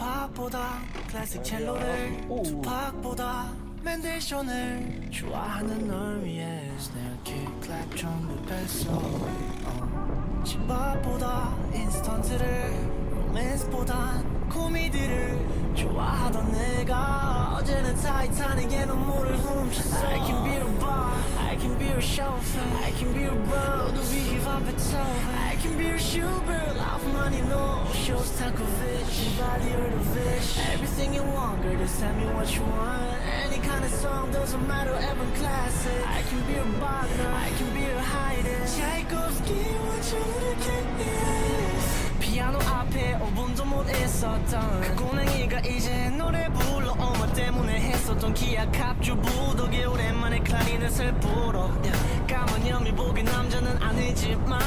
팝보다 클래식 첼로를 투팍보다 맨델션을 좋아하는 널 위해 스네어 킥 클랩 전부 뺐어. 어. 집밥보다 인스턴트를 로맨스보다 코미디를 좋아하던 내가 어제는 타이타닉의 눈물을 훔쳤어. I can be a bar, can be your chauffeur I can be your bro, du wie ich war bezaubert I can be your Schubert, lauf man in all Shows Takovich, Valley or the fish Everything you want, girl, just tell me what you want Any kind of song, doesn't matter, even classic I can be your bother, I can be your hider Tchaikovsky, what you looking at? 피아노 앞에 5분도 못 있었던 그 꼬맹이가 이제 노래 불러 엄마 때문에 했었던 기억 합주 부 덕에 오랜만에 클라리넷을 불어. 까만 연미 보기 남자는 아니지만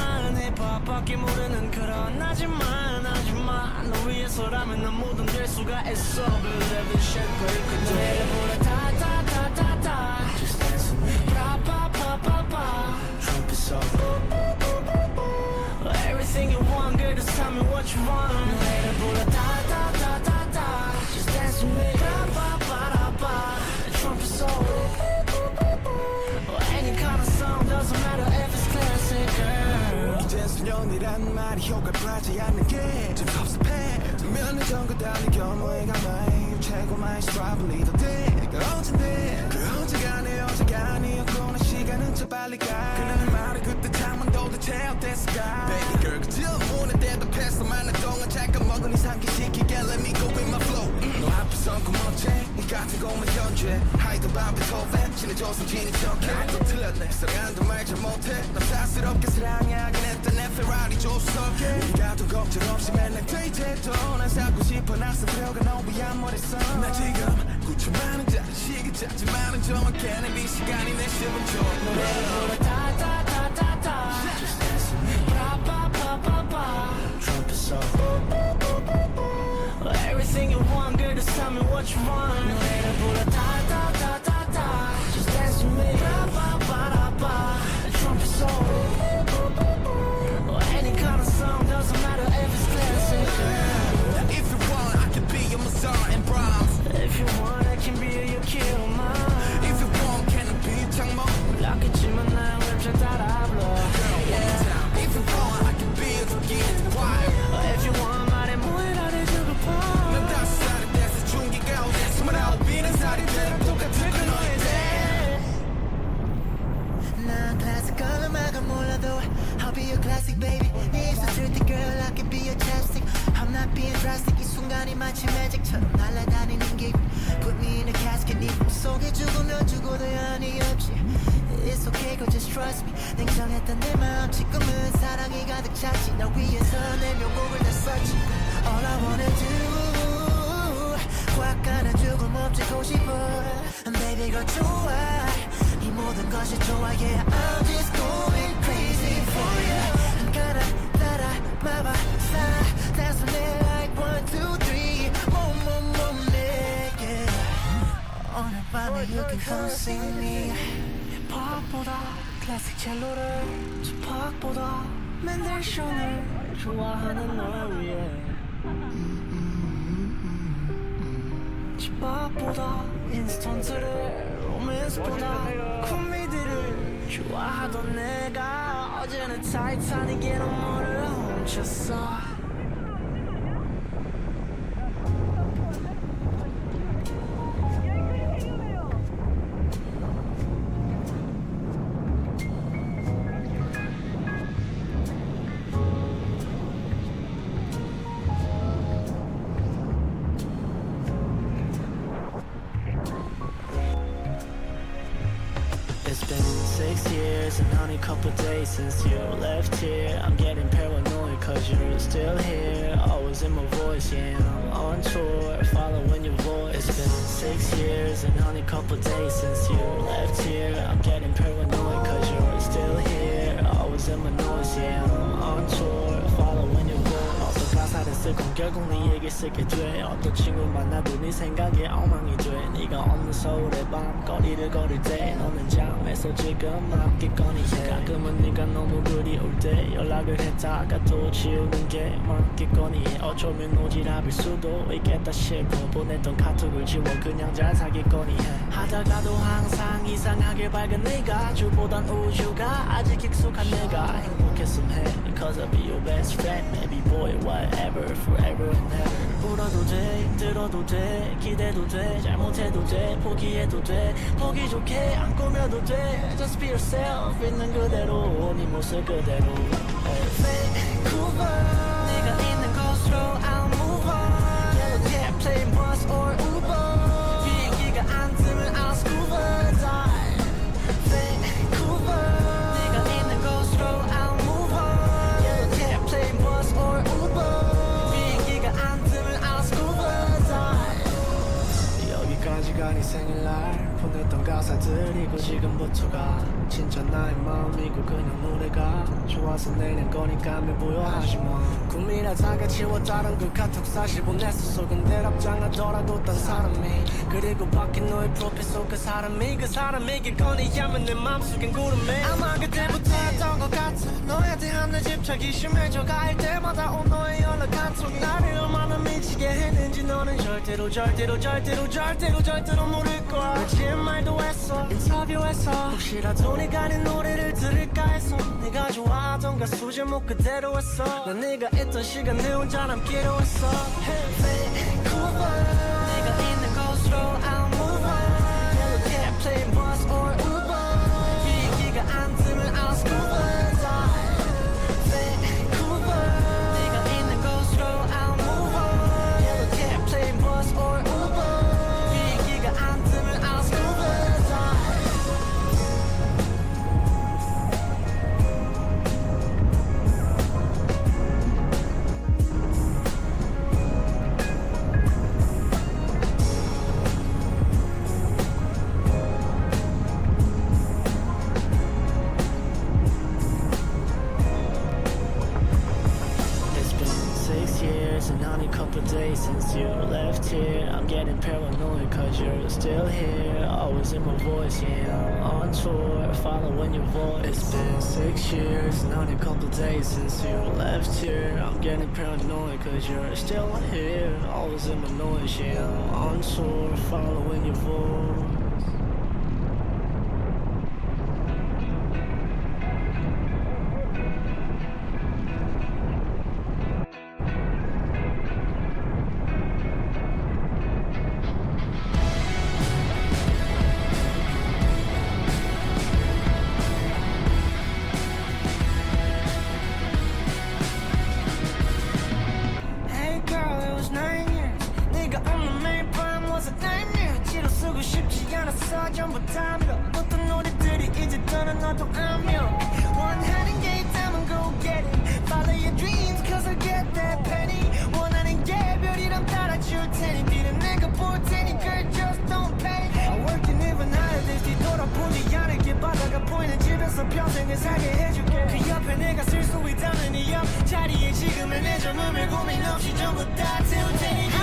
힙합밖에 모르는 그런 하지만 하지만 너 위해서라면 난 뭐든 될 수가 있어. Believe in shit break 노래를 부르 타타타타타 Just dance with me 파파파파파 Trumpet song what you want. 노래를 불러 da da da da da. Just dance with me. Ba ba ba da ba. Trumpet solo. Or any kind of song, doesn't matter if it's classic, girl. 이젠 수련이란 말이 효과하지 않는 게좀 섭섭해 몇년 전과 달리 경우에 가만히 최고만의 스트라블리 더 때가 언젠데 그 언제가 내 어제가 아니었구나 시간은 참 빨리 가 그녀는 말을 그때 잠 현재 하이든 밤 베토벤 친해져서 지닌 척해 또 틀렸네. 사랑한다 말잘 못해. 나 사스럽게 사랑하긴 했던 내 페라리 조수석에. 우리가 더 걱정 없이 맨날 데이트해도 난 살고 싶어. 나서 들어가 너 위한 머릿속 나 지금 9천만 원 짜리 시계 짜지만은 정확해 내네 시간이 내 10분 줘. 노래를 불러 da tell me what you want. 노래를 불러 da da da da da. Just dance with me. Classic baby 네 입술 쓸때 girl I can be your chapstick I'm not being drastic 이 순간이 마치 매직처럼 날아다니는 기분 Put me in a casket 네 꿈속에 죽으면 죽어도 연이 없지 It's okay girl just trust me 냉정했던 내 마음 지금은 사랑이 가득 찼지 널 위해서 내 명곡을 다 썼지 All I wanna do 꽉 죽음 없애고 싶어 Baby girl 좋아 이 모든 것이 좋아 Yeah I'm just going 밤에 you can see me 팝보다 클래식 첼로를 투팍보다 맨델션을 좋아하는 널 위해. 집밥보다 인스턴트를 로맨스보다 코미디를 좋아하던 내가 어제는 타이타닉의 눈물을 훔쳤어 only a couple days since you left here. I'm getting paranoid cause you're still here. Always in my voice, yeah, I'm on tour. Following your voice It's been six years. And only a couple days since you left here. I'm getting paranoid 을건 결국 네 얘기 쓰게 돼. 어떤 친구 만나도 네 생각에 엉망이 돼. 네가 없는 서울의 밤 거리를 걸을 때 너는 잠에서 지금 맞겠거니 해 가끔은 네가 너무 그리울 때 연락을 했다가 또 지우는 게 맞겠거니. 해 어쩌면 오지랖일 수도 있겠다 싶어 보냈던 카톡을 지워 그냥 잘 사겠거니. 해 하다가도 항상 이상하게 밝은 네가 주보단 우주가 아직 익숙한 내가 행복했음. 해 Cause I'll be your best friend Maybe boy whatever forever and ever 울어도 돼 들어도 돼 기대도 돼 잘못해도 돼 포기해도 돼. 보기 좋게 안 꾸며도 돼. Just be yourself 있는 그대로 네 모습 그대로. Vancouver 진짜 나의 마음이고 그냥 노래가 좋아서 내는 거니까 매보여 하지마. 꿈이라다가 지웠다는 그 카톡 사실 보냈었어 근데 답장하더라도 딴 사람이. 그리고 바뀐 너의 프로필 속그 사람이. 그 사람이겠거니 하면 내 맘속엔 구름이 아마 그때부터 했던 것 같아 너에 대한 내 집착이 심해져 갈 때마다 온 너의 연락 한통 나를 얼마나 미치게 했는지 너는 절대로 절대로 절대로 절대로 절대로 모를 거야. 거짓말도 했어 인터뷰에서 혹시라도 네가 내 노래를 들을까 해서 네가 좋아하던 가수 제목 그대로 했어. 난 네가 있던 시간 내 혼자 남기로 했어. Hey Vancouver 네가 있는 곳으로 I'll move on. Yellow cab plane bus or Uber. 비행기가 안 뜨면 I'll scuba couple days since you left here. I'm getting paranoid cause you're still here. Always in my voice, yeah. I'm on tour, following your voice. It's been six years not a couple days since you left here. I'm getting paranoid cause you're still here. Always in my noise, yeah. I'm on tour, following your voice. 싶지 않았어 전부 다 밀어. 어떤 노래들이 이제 떠나나도 안며. 원하는 게 있다면 go get it. Follow your dreams, cause I get that penny. 원하는 게 별이랑 따라줄 테니. 뒤는 내가 볼 테니, girl, just don't pay. I work and even harder this 뒤돌아보지 않을게. 바다가 보이는 집에서 평생을 살게 해줄게. 그 옆에 내가 쓸 수 있다면 이 옆자리에 지금의 내 젊음을 고민 없이 전부 다 태울 테니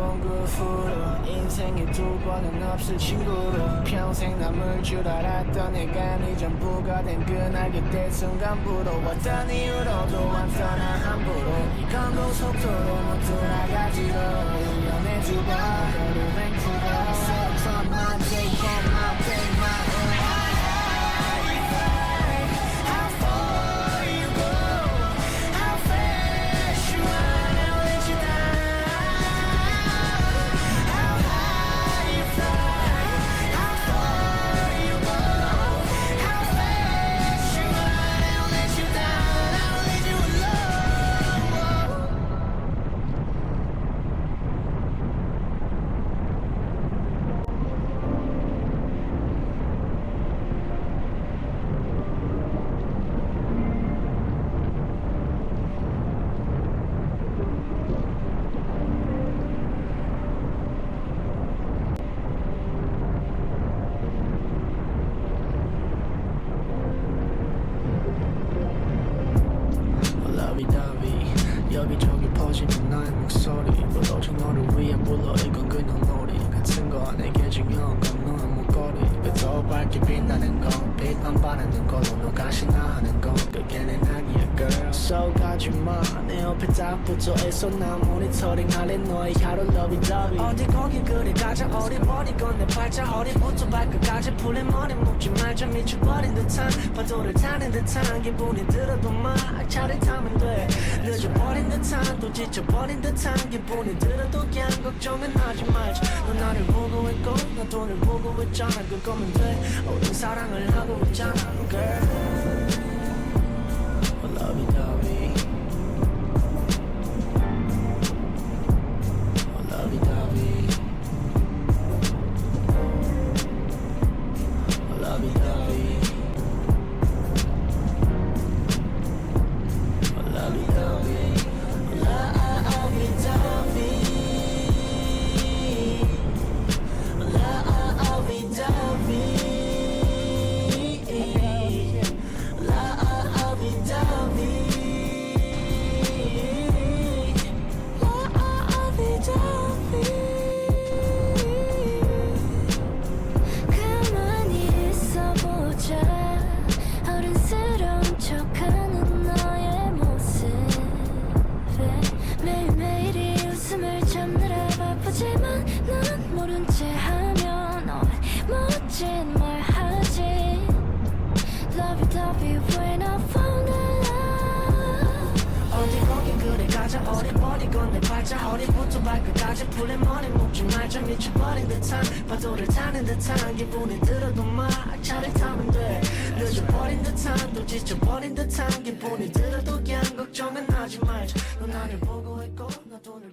그 후로 인생에 두 번은 없을 친구로. 평생 남을 줄 알았던 애가 네 전부가 된 그날 그때 순간 부러웠던 이유로도 완전한 함부로. 이건 고속도로 못 돌아가지로 1년에 두번 여기저기 퍼지는 나의 목소리. 뭐 오직 너를 위해 불러 이건 그냥 놀이. 같은 거 내게 중요한 건 너의 목걸이. 그더 밝게 빛나는 건빛안 바라는 걸로 너가 신나하는 건 그게 내 낙이야 girl So 가지마. 내 옆에 딱 붙어 있어 나 모니터링 할래 너의 하루 러비더비 어디 거기 그리 가자 어리버리건 내 팔자 허리부터 발끝까지 풀린 머리 묶지 말자 미쳐버린 듯한 파도를 타는 듯한 기분이 들어도 마 차를 타면 돼. 늦어버린 듯한 또 지쳐버린 듯한 기분이 들어도 그냥 걱정은 하지 말자. 너 나를 보고 있고 나 돈을 보고 있잖아. 그거면 돼. 우린 사랑을 하고 있잖아 girl love you, dog. 팔자 허리부터 발끝까지 풀린 머리 묶지 말자. 미쳐버린 듯한 파도를 타는 듯한 기분이 들어도 마. 차를 타면 돼. 늦어버린 듯한 또 지쳐버린 듯한 기분이 들어도 그냥 걱정은 하지 말자. 너 나를 보고 있고 나 돈을